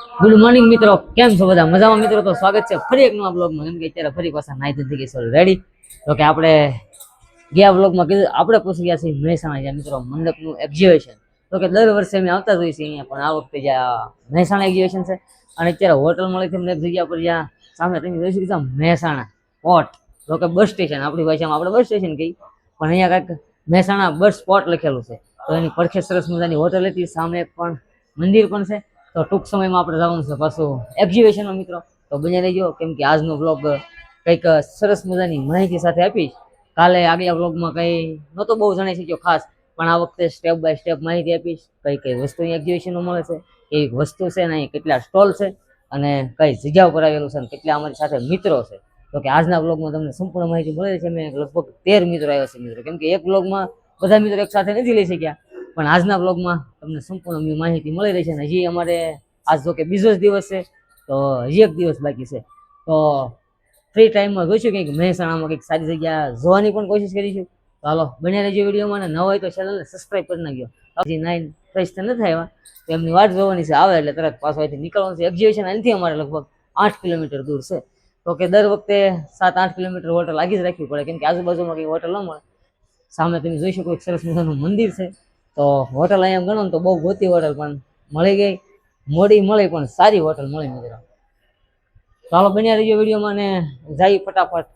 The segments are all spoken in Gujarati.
ગુડ મોર્નિંગ મિત્રો. કેમ છો બધા? મજામાં મિત્રો? તો સ્વાગત છે ફરી એક નવા બ્લોગમાં કેમ કે અત્યારે ફરી પાછા નાઈ થઈ ગઈ સોરી રેડી તો કે આપણે ગયા બ્લોગમાં કીધું, આપણે પૂછી ગયા છીએ મહેસાણા જ્યાં મિત્રો મંડપનું એક્ઝિબિશન તો કે દર વર્ષે અમે આવતા જ હોઈએ છીએ અહીંયા, પણ આ વખતે જ્યાં મહેસાણા એક્ઝિબિશન છે, અને અત્યારે હોટલ મળે છે એક જગ્યા પર જ્યાં સામે તમે જોઈ શકો મહેસાણા પોટ તો કે બસ સ્ટેશન આપણી ભાષામાં આપણે બસ સ્ટેશન કહી પણ અહીંયા કાંઈક મહેસાણા બસ સ્પોટ લખેલું છે. તો એની પડખે સરસ મજાની હોટલ હતી, સામે પણ મંદિર પણ છે. તો ટૂંક સમયમાં આપણે જવાનું છે પાછું એક્ઝિબિશનમાં મિત્રો. તો બન્યા રહેજો, કેમ કે આજનો બ્લોગ કંઈક સરસ મજાની માહિતી સાથે આપીશ. કાલે આગલા બ્લોગમાં કંઈ નહોતો બહુ જણાઈ શક્યો ખાસ, પણ આ વખતે સ્ટેપ બાય સ્ટેપ માહિતી આપીશ, કઈ કઈ વસ્તુ એક્ઝિબિશનમાં મળે છે, કેવી વસ્તુ છે ને અહીં કેટલા સ્ટોલ છે, અને કઈ જગ્યા ઉપર આવેલું છે અને કેટલા અમારી સાથે મિત્રો છે. તો કે આજના બ્લોગમાં તમને સંપૂર્ણ માહિતી મળે છે. મેં લગભગ તેર મિત્રો આવ્યા છે મિત્રો. કેમ કે એક બ્લોગમાં બધા મિત્રો એક સાથે નથી લઈ શક્યા. પણ આજના બ્લોગમાં તમને સંપૂર્ણ માહિતી મળી રહી છે અને હજી અમારે આજ જો કે બીજો જ દિવસ છે, તો હજી એક દિવસ બાકી છે. તો ફ્રી ટાઈમમાં જોઈશું કંઈક મહેસાણામાં કંઈક સારી જગ્યા જોવાની પણ કોશિશ કરીશું. તો હાલો, બન્યા રહેજો વિડીયોમાં અને ન હોય તો ચેનલને સબસ્ક્રાઈબ કરી નાખજો. હજી નાઇન ફ્રેશ તો નથી આવ્યા, તો એમની વાટ જોવાની છે, આવે એટલે તરત પાછો અહીંથી નીકળવાનું છે. એક્ઝિબિશન અહીંથી અમારે લગભગ આઠ કિલોમીટર દૂર છે. તો કે દર વખતે સાત આઠ કિલોમીટર હોટલ લાગી જ રાખવી પડે, કેમ કે આજુબાજુમાં કંઈ હોટલ ન મળે. સામે તમે જોઈ શકો એક સરસ મજાનું મંદિર છે. તો હોટલ અહીંયા ગણો ને તો બહુ ગોતી હોટલ પણ મળી ગઈ. મોડી મળી પણ સારી હોટલ મળી મિત્રો. ચાલો બન્યા રહીજો વિડીયોમાં અને જાય ફટાફટ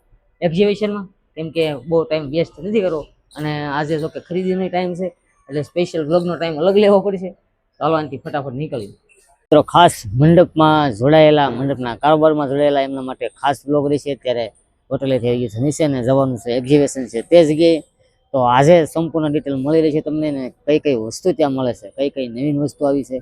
એક્ઝિબિશનમાં કેમ કે બહુ ટાઈમ વેસ્ટ નથી કરવો. અને આજે જો કે ખરીદીનો ટાઈમ છે, એટલે સ્પેશિયલ બ્લોગનો ટાઈમ અલગ લેવો પડશે. ચાલો આનાથી ફટાફટ નીકળી મિત્રો ખાસ મંડપમાં જોડાયેલા, મંડપના કારોબારમાં જોડાયેલા એમના માટે ખાસ બ્લોગ રહેશે. અત્યારે હોટલે થઈ ગયું છે, નીચે ને જવાનું છે એક્ઝિબિશન છે. તે જગ્યાએ તો આજે સંપૂર્ણ ડિટેલ મળી રહી છે તમને ને કઈ કઈ વસ્તુ ત્યાં મળે છે? કઈ કઈ નવીન વસ્તુ આવી છે?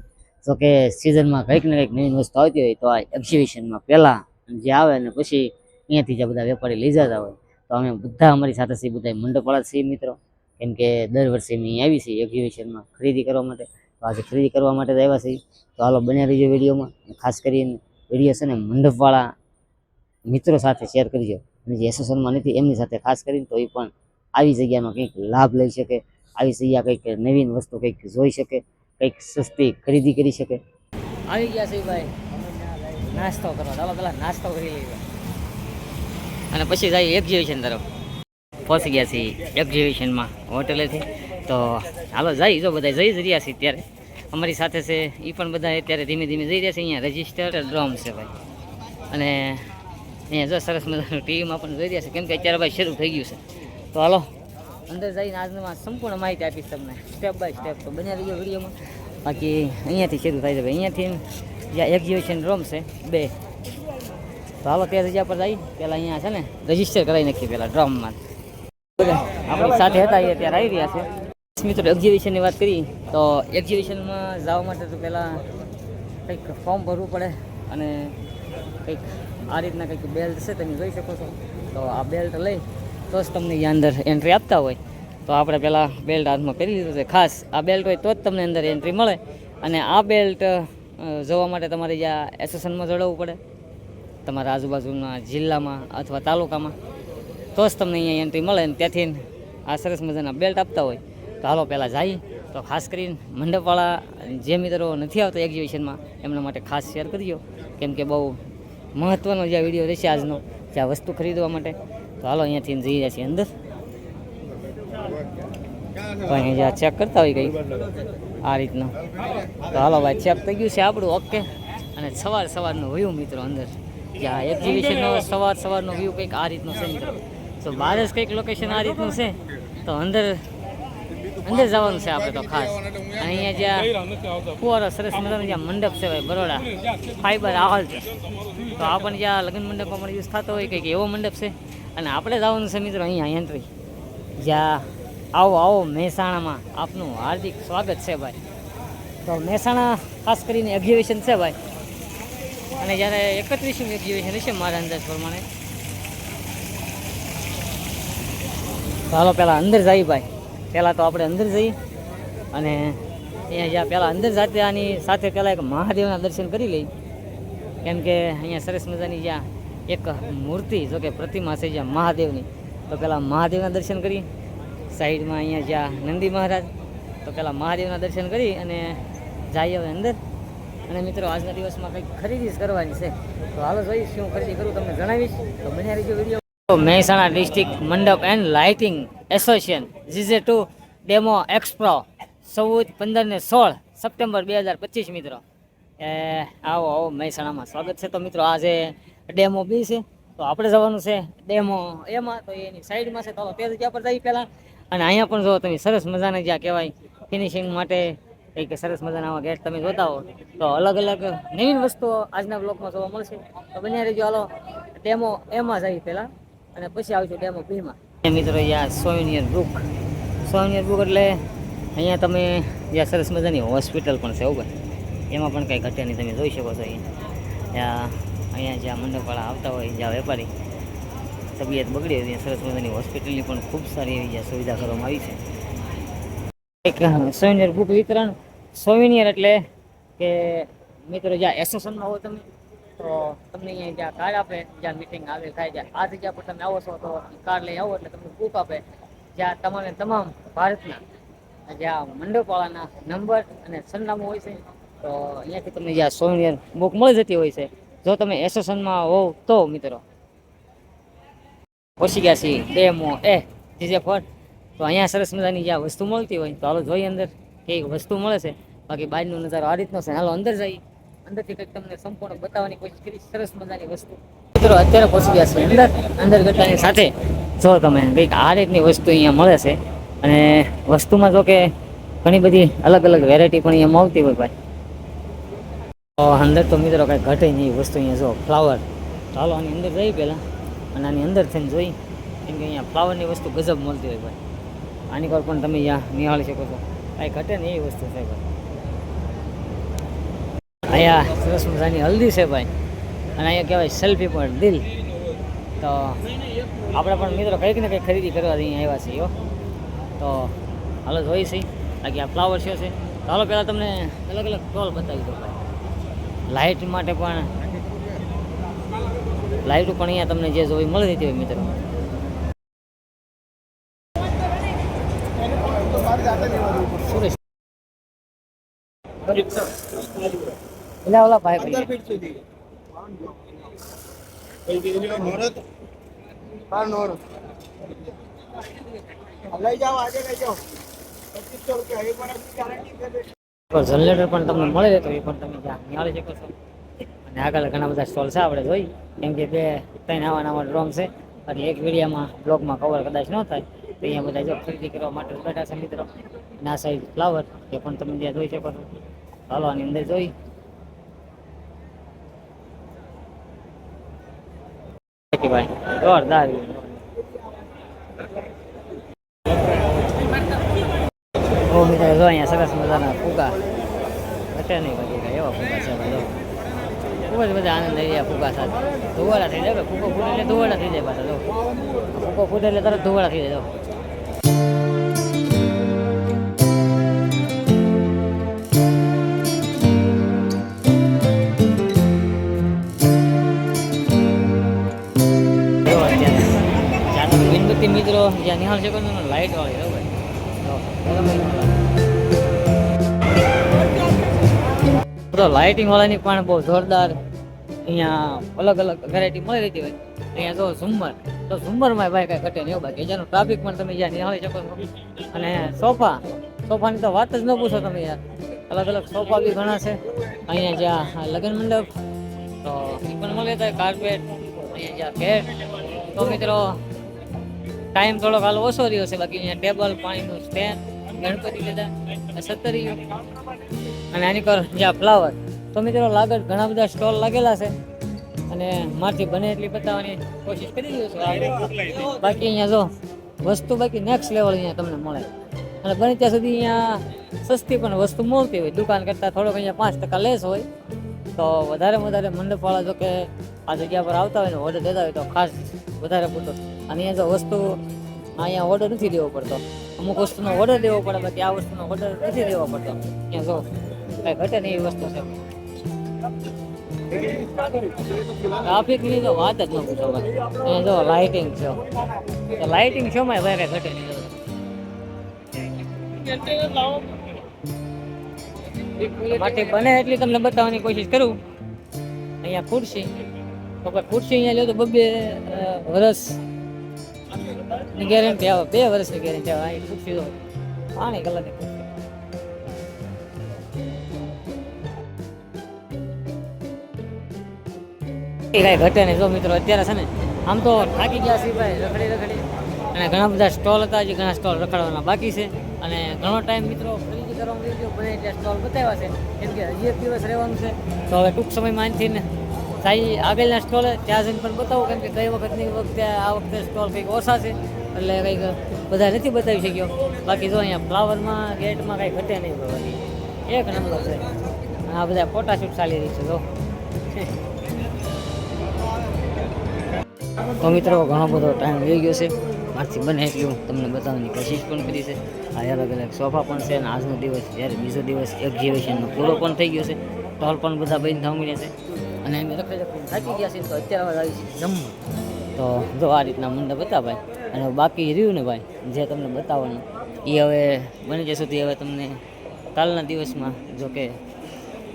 જો કે સિઝનમાં કંઈક ને કંઈક નવીન વસ્તુ આવતી હોય તો આ એક્ઝિબિશનમાં પહેલાં જે આવે ને પછી અહીંયાથી જે બધા વેપારી લઈ જતા હોય, તો અમે બધા અમારી સાથે છીએ બધા મંડપવાળા છીએ મિત્રો. કેમ કે દર વર્ષે અમે આવી છીએ એક્ઝિબિશનમાં ખરીદી કરવા માટે. તો આજે ખરીદી કરવા માટે જ આવ્યા છીએ. તો હાલો બન્યા રહીજો વિડીયોમાં. ખાસ કરીને વીડિયો છે ને મંડપવાળા મિત્રો સાથે શેર કરજો. અને જે એસોસિએશનમાં નથી, એમની સાથે ખાસ કરીને તો એ પણ આવી જગ્યાનો કંઈક લાભ લઈ શકે, આવી જગ્યા કંઈક નવીન વસ્તુ કંઈક જોઈ શકે, કંઈક સસ્તી ખરીદી કરી શકે. આવી ગયા છે ભાઈ. નાસ્તો કરવા. ચાલો પેલા નાસ્તો કરી લઈએ. અને પછી જાય એક્ઝિબિશન તરફ. પહોંચી ગયા છીએ એક્ઝિબિશનમાં હોટેલેથી તો હાલો જઈ જો બધા જઈ જ રહ્યા છીએ ત્યારે અમારી સાથે છે એ પણ બધા અત્યારે ધીમે ધીમે જઈ રહ્યા છે. અહીંયા રજિસ્ટર ડ્રોમ છે ભાઈ. અને અહીંયા જો સરસ મજાનું ટીવીમાં પણ જોઈ રહ્યા છે. કેમ કે અત્યારે ભાઈ શરૂ થઈ ગયું છે. તો હાલો. અંદર જઈને આજમાં સંપૂર્ણ માહિતી આપીશ તમને. સ્ટેપ બાય સ્ટેપ તો બન્યા રહીજો વિડીયોમાં. બાકી અહીંયાથી શરૂ થાય છે અહીંયાથી જ્યાં એક્ઝિબિશન રૂમ છે, બે. તો હાલો તે જગ્યા પર જઈ. પહેલાં અહીંયા છે ને રજિસ્ટર કરાવી નાખીએ પહેલાં ડ્રમમાં આપણી સાથે હતા, એ અત્યારે આવી રહ્યા છે. મિત્રો એક્ઝિબિશનની વાત કરી, તો એક્ઝિબિશનમાં જવા માટે તો પહેલાં કંઈક ફોર્મ ભરવું પડે અને કંઈક આ રીતના કંઈક બેલ્ટ છે, તમે જોઈ શકો છો. તો આ બેલ્ટ લઈ તો જ તમને અંદર એન્ટ્રી આપતા હોય. તો આપણે પહેલાં બેલ્ટ હાથમાં પહેરી લીધું છે. ખાસ આ બેલ્ટ હોય તો જ તમને અંદર એન્ટ્રી મળે. અને આ બેલ્ટ જોવા માટે તમારે જ્યાં એસોસિએશનમાં જોડાવવું પડે, તમારા આજુબાજુના જિલ્લામાં અથવા તાલુકામાં તો જ તમને અહીંયા એન્ટ્રી મળે અને ત્યાંથી આ સરસ મજાના બેલ્ટ આપતા હોય. તો હાલો પહેલાં જઈએ. તો ખાસ કરીને મંડપવાળા જે મિત્રો નથી આવતા એક્ઝિબિશનમાં એમના માટે ખાસ શેર કરજો કેમ કે બહુ મહત્ત્વનો જે વીડિયો રહેશે આજનો જ્યાં વસ્તુ ખરીદવા માટે. તો હાલો, અહીંયાથી જઈ જાય છીએ અંદર. પણ જ્યાં ચેક કરતા હોય કંઈ, આ રીતનું. તો હાલો ભાઈ ચેક થઈ ગયું છે આપણું ઓકે અને સવાર સવારનો વ્યૂ મિત્રો અંદર. જ્યાં એક્ઝિબિશનનો સવાર સવારનો વ્યૂ કંઈક આ રીતનો છે મિત્રો. તો બહાર જ કંઈક લોકેશન આ રીતનું છે. તો અંદર અંદર જવાનું છે આપણે તો ખાસ. અહીંયા જ્યાં ફુવારો સરસ મજાનો જ્યાં મંડપ છે ભાઈ, બરોડા. ફાઈબર આહોલ છે. તો આ પણ જ્યાં લગ્ન મંડપમાં પણ યુઝ થતો હોય કંઈક એવો મંડપ છે. અને આપણે જવાનું છે મિત્રો, અહીંયા એન્ટ્રી જ્યાં આવો આવો, મહેસાણામાં આપનું હાર્દિક સ્વાગત છે ભાઈ. તો મહેસાણા ખાસ કરીને એક્ઝિબિશન છે ભાઈ. અને જ્યારે એકત્રીસમી એક્ઝિબિશન હશે મારા અંદાજ પ્રમાણે. ચાલો હાલો પહેલાં અંદર જઈએ ભાઈ. પહેલાં તો આપણે અંદર જઈએ. અને અહીંયા જ્યાં પહેલાં અંદર જાતે આની સાથે પહેલાં એક મહાદેવના દર્શન કરી લઈ કેમ કે અહીંયા સરસ મજાની જ્યાં એક મૂર્તિ, જો કે પ્રતિમા છે જ્યાં મહાદેવની. તો પહેલાં મહાદેવના દર્શન કરી, સાઈડમાં અહીંયા જ્યાં નંદી મહારાજ, તો પહેલાં મહાદેવના દર્શન કરી અને જઈએ હવે અંદર. અને મિત્રો, આજના દિવસમાં કંઈક ખરીદી કરવાની છે. તો હાલો જોઈશ શું ખરીદી કરું, તમને જણાવીશ. તો બન્યા રહીજો video. Mehsana district Mandap and lighting association, GJ two demo expo, ચૌદ, પંદર ને સોળ સપ્ટેમ્બર બે હજાર પચીસ, મિત્રો. એ, આવો આવો, મહેસાણામાં સ્વાગત છે. તો મિત્રો, આજે ડેમો બી છે. તો આપણે જવાનું છે ડેમો એમાં. તો એની સાઈડમાં છે. તો તે જગ્યા પર જઈએ પહેલાં. અને અહીંયા પણ જો તમે સરસ મજાના જ્યાં કહેવાય ફિનિશિંગ માટે કંઈક સરસ મજાના આવા ગેટ તમે જોતા હો, તો અલગ અલગ નવીન વસ્તુઓ આજના બ્લોકમાં જોવા મળશે. તો બન્યા રહીજો હાલો. ડેમો એમાં જઈએ પહેલાં. અને પછી આવજો ડેમો બીમાં. મિત્રો, અહીંયા સોવિનિયર બુક સોવિનિયર બુક એટલે અહીંયા તમે જ્યાં સરસ મજાની હોસ્પિટલ પણ છે એવું એમાં પણ કંઈ ઘટે નહીં તમે જોઈ શકો છો અહીંયા. ત્યાં જે જ્યાં મંડપવાળા આવતા હોય, જ્યાં વેપારી, તબિયત બગડી હોય ત્યાં સરસ મજાની હોસ્પિટલની પણ ખૂબ સારી એવી સુવિધા કરવામાં આવી છે. એક સોવિનિયર બુક વિતરણ સોવિનિયર એટલે કે મિત્રો જ્યાં એસોસિએશનમાં હો તમે, તો તમને અહીંયા જ્યાં કાર્ડ આપે, જ્યાં મિટિંગ આવે, થાય, જ્યાં આ જગ્યા પર તમે આવો છો, તો કાર્ડ લઈ આવો એટલે તમને બુક આપે, જ્યાં તમારે તમામ ભારતના, જ્યાં મંડપવાળાના નંબર અને સરનામું હોય છે, તો અહીંયાથી તમને જ્યાં સોવિનિયર બુક મળી જતી હોય છે જો તમે એસોસિએશનમાં હોવ તો, મિત્રો. પહોંચી ગયા છીએ. ડેમો એ, જીજે ફોર તો અહીંયા સરસ મજાની જ્યાં વસ્તુ મળતી હોય તો હાલો જોઈએ અંદર કંઈક વસ્તુ મળે છે. બાકી બહારનો નજારો આ રીતનો છે. હાલો અંદર જઈએ. અંદરથી કંઈક તમને સંપૂર્ણ બતાવવાની કોશિશ કરી સરસ મજાની વસ્તુ. મિત્રો, અત્યારે પહોંચી ગયા છે અંદર. અંદર ગટાની સાથે. જો તમે કંઈક આ રીતની વસ્તુ અહીંયા મળે છે. અને વસ્તુમાં જો કે ઘણી બધી અલગ અલગ વેરાયટી પણ અહીંયા મળતી હોય ભાઈ. અંદર તો મિત્રો કાંઈ ઘટે નહીં વસ્તુ અહીંયા જો ફ્લાવર ચાલો આની અંદર જઈ પહેલાં. અને આની અંદર થઈને જોઈ. કેમ કે અહીંયા ફ્લાવરની વસ્તુ ગજબ મળતી હોય ભાઈ. આની પર પણ તમે અહીંયા નિહાળી શકો છો. કાંઈ ઘટે નહીં એ વસ્તુ છે ભાઈ. અહીંયા સરસ મજાની હલ્દી છે ભાઈ. અને અહીંયા કહેવાય સેલ્ફી પણ દિલ. તો આપણે પણ મિત્રો કંઈક ને કંઈક ખરીદી કરવા અહીંયા આવ્યા છીએ તો હાલો જોઈ છે. બાકી આ ફ્લાવર શો છે. ચાલો પહેલાં તમને અલગ અલગ સ્ટોલ બતાવી દો ભાઈ. લાઇટ માટે પણ લાઇટ પણ અહીંયા તમને જે જોવી મળી હોય મિત્રો. સુરેશ ઓલા ભાઈ લઈ જાઓ આજે લઈ જાઓ. પચીસો રૂપિયા એ પણ ગારંટી જનરેટર પણ તમને મળે છે, તો એ પણ તમે ત્યાં નિહાળી શકો છો. અને આગળ ઘણા બધા સ્ટોલ છે આપણે જોઈ. કેમ કે બે, ત્રણ આવા નવા ડ્રોમ છે. અને એક વિડીયામાં, બ્લોગમાં કવર કદાચ ન થાય, તો અહીંયા બધા જો ખરીદી કરવા માટે બેઠા છે મિત્રો. ના સાઈઝ ફ્લાવર એ પણ તમે ત્યાં જોઈ શકો છો. ચાલો આની અંદર જોઈ. ભાઈ જોરદાર. ઓ મિત્રો જો અહીંયા સરસ મજાના ફૂગા. ઘટે નહીં કાંઈ, એવા ફુગા છે ભાઈ. ખૂબ જ બધા આનંદ થઈ જાય ફૂગા સાથે. ધોવાળા થઈ જાય ફૂકો ફૂટે એટલે ધુવાડા થઈ જાય પાછા, જો. ફૂકો ફૂટે એટલે તરત ધોવાળા થઈ જાય, જો. મિત્રો, જ્યાં નિહાળ છે લાઈટ વાળી જો તો લાઇટિંગ વાળાની પણ બહુ જોરદાર અહીંયા અલગ અલગ વેરાયટી મળી રહેતી હોય. અહીંયા જો ઝુમ્મર, તો ઝુમ્મરમાં ભાઈ કાંઈ ઘટે નહીં બાકી. જેનું ટ્રાફિક પણ તમે જ્યાં નિહાળી શકો છો. અને સોફા, સોફાની તો વાત જ ન પૂછો તમે યાર. અલગ અલગ સોફા બી ઘણા છે. અહીંયા જ્યાં લગ્ન મંડપ, તો એ પણ મળે છે કાર્પેટ અહીંયા જ્યાં બેડ તો મિત્રો ટાઈમ થોડોક હાલ ઓછો રહ્યો છે. બાકી અહીંયા ટેબલ પાણીનું સ્ટેન્ડ ગણપતિ દાદા સત્તરીઓ અને આની પર જ્યાં ફ્લાવર તો મિત્રો લાગત ઘણા બધા સ્ટોલ લાગેલા છે. અને મારથી બને એટલી બતાવવાની કોશિશ કરી છું. બાકી અહીંયા જો વસ્તુ બાકી નેક્સ્ટ લેવલ અહીંયા તમને મળે. અને બને ત્યાં સુધી અહીંયા સસ્તી પણ વસ્તુ મળતી હોય. દુકાન કરતાં થોડોક અહીંયા પાંચ ટકા લેસ હોય. તો વધારે વધારે મંડપવાળા જો કે આ જગ્યા પર આવતા હોય ને ઓર્ડર દેતા હોય તો ખાસ વધારે પૂરતો. અને અહીંયા જો વસ્તુ અહીંયા ઓર્ડર નથી દેવો પડતો. અમુક વસ્તુનો ઓર્ડર દેવો પડે બાકી આ વસ્તુનો ઓર્ડર નથી દેવો પડતો. અહીંયા જો કઈ ઘટે નહીં એવી વસ્તુ છે. ટ્રાફિકની તો વાત જ ન પૂછો ભાઈ અહીંયા જો લાઇટિંગ છે. તો લાઇટિંગ શોમાં ભાઈ કઈ ઘટે. નહીં માટે બને એટલી તમને બતાવવાની કોશિશ કરું. અહીંયા ખુરશી. તો પણ ખુરશી અહીંયા લ્યો તો બબે અ, વરસની ગેરંટી આવે. બે વર્ષની ગેરંટી આવે. અહીં ખુરશી તો પાણી કલરની ખુરશી. કાંઈ ઘટે નહીં. જો મિત્રો, અત્યારે છે ને, આમ તો થાકી ગયા છે ભાઈ રખડી રખડી. અને ઘણા બધા સ્ટોલ હતા, હજી ઘણા સ્ટોલ રખડવાના બાકી છે. અને ઘણો ટાઈમ મિત્રો ખરીદી કરવામાં આવી ગયો બને એટલે સ્ટોલ બતાવ્યા છે. કેમ કે હજી એક દિવસ રહેવાનું છે. તો હવે ટૂંક સમયમાં આનથી ને સાઈ આગળના સ્ટોલે ત્યાં જઈને પણ બતાવું કેમ કે ગઈ વખતની વખતે આ વખતે સ્ટોલ કંઈક ઓછા છે. એટલે કંઈક બધા નથી બતાવી શક્યો. બાકી જો અહીંયા ફ્લાવરમાં ગેટમાં કાંઈ ઘટે નહીં. એક નંબર છે. આ બધા ફોટાશૂટ ચાલી રહી છે, જો. તો મિત્રો, ઘણો બધો ટાઈમ લઈ ગયો છે. મારથી બને એટલું તમને બતાવવાની કોશિશ પણ કરી છે. આ અલગ અલગ સોફા પણ છે અને આજનો દિવસ, જ્યારે બીજો દિવસ એક્ઝિબિશનનો પૂરો પણ થઈ ગયો છે. ટોલ પણ બધા બંધ થવા છે. અને અમે રખડી થાકી ગયા છીએ તો અત્યારે હવે આવી છે જમવું. તો જો આ રીતના મંડપ હતા ભાઈ. અને બાકી રહ્યું ને ભાઈ, જે તમને બતાવવાનું. એ હવે બની જશે તે હવે તમને કાલના દિવસમાં જો કે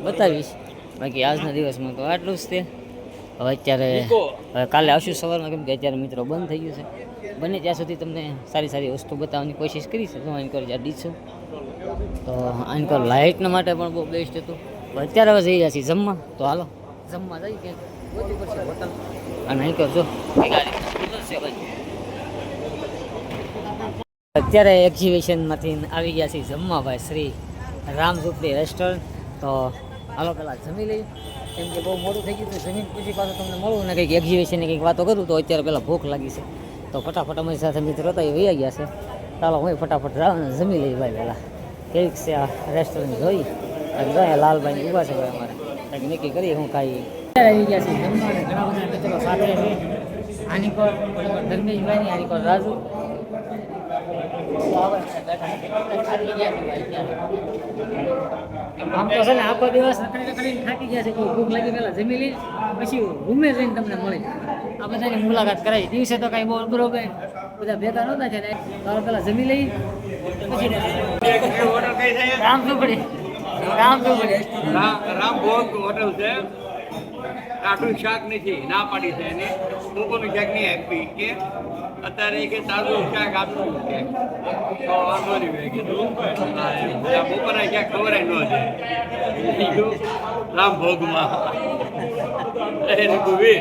બતાવીશ. બાકી આજના દિવસમાં તો આટલું જ તે હવે અત્યારે કાલે આવશું સવારમાં કેમ કે અત્યારે મિત્રો બંધ થઈ ગયું છે. બને ત્યાં સુધી તમને સારી સારી વસ્તુ બતાવવાની કોશિશ કરી છે તો એન્કર જાડી છું. તો આનકોર લાઇટના માટે પણ બહુ બેસ્ટ હતું. અત્યારે હવે જઈ રહ્યા છીએ જમવા. તો હાલો. જમવા જઈ કે હોટલ અને જો. અત્યારે એક્ઝિબિશનમાંથી આવી ગયા છીએ જમવા ભાઈ શ્રી રામ ઝુંપડી રેસ્ટોરન્ટ તો હાલો પહેલાં જમી લઈ કેમ કે બહુ મોડું થઈ ગયું જમીન પૂછી પાછું તમને મળવું ને કંઈક એક્ઝિબિશનની કંઈક વાતો કરું તો અત્યારે પહેલાં ભૂખ લાગી છે. તો ફટાફટ અમારી સાથે મિત્રો હતા એ વૈયા ગયા છે. ચાલો હું ફટાફટ જાવ ને જમી લઈ ભાઈ પહેલાં. કેવીક છે આ રેસ્ટોરન્ટ જોઈ? જો લાલભાઈ ઊભા છે ભાઈ અમારે. કંઈક નક્કી કરીએ હું ખાઈ આવી ગયા છે જમવા ઘણા બધા સાથે આની પર ધર્મેશભાઈની, આની પર રાજુ. આમ તો છે ને આખો દિવસ નકરી રખડીને થાકી ગયા છે કોઈ ભૂખ લાગી પહેલાં જમી લઈ, પછી રૂમે જઈને તમને મળી આ બધાની મુલાકાત કરાવી. દિવસે તો કાંઈ બહુ બરોબર બધા ભેગા નહોતા છે ને. તો પહેલા જમી લઈ, પછી રામ ચોપડી રામ ચોપડી રામ ભોગ હોટલ છે. કાઠું શાક નથી, ના પાડી છે એને. કોકોનું શાક નહીં આપી કે અત્યારે કે તાજું શાક આપ્યું છે. તો વાંધો નહીં, મેં કીધું. બપોરના શાક ખબર ન છે રામ ભોગમાં. એ રૂકુવી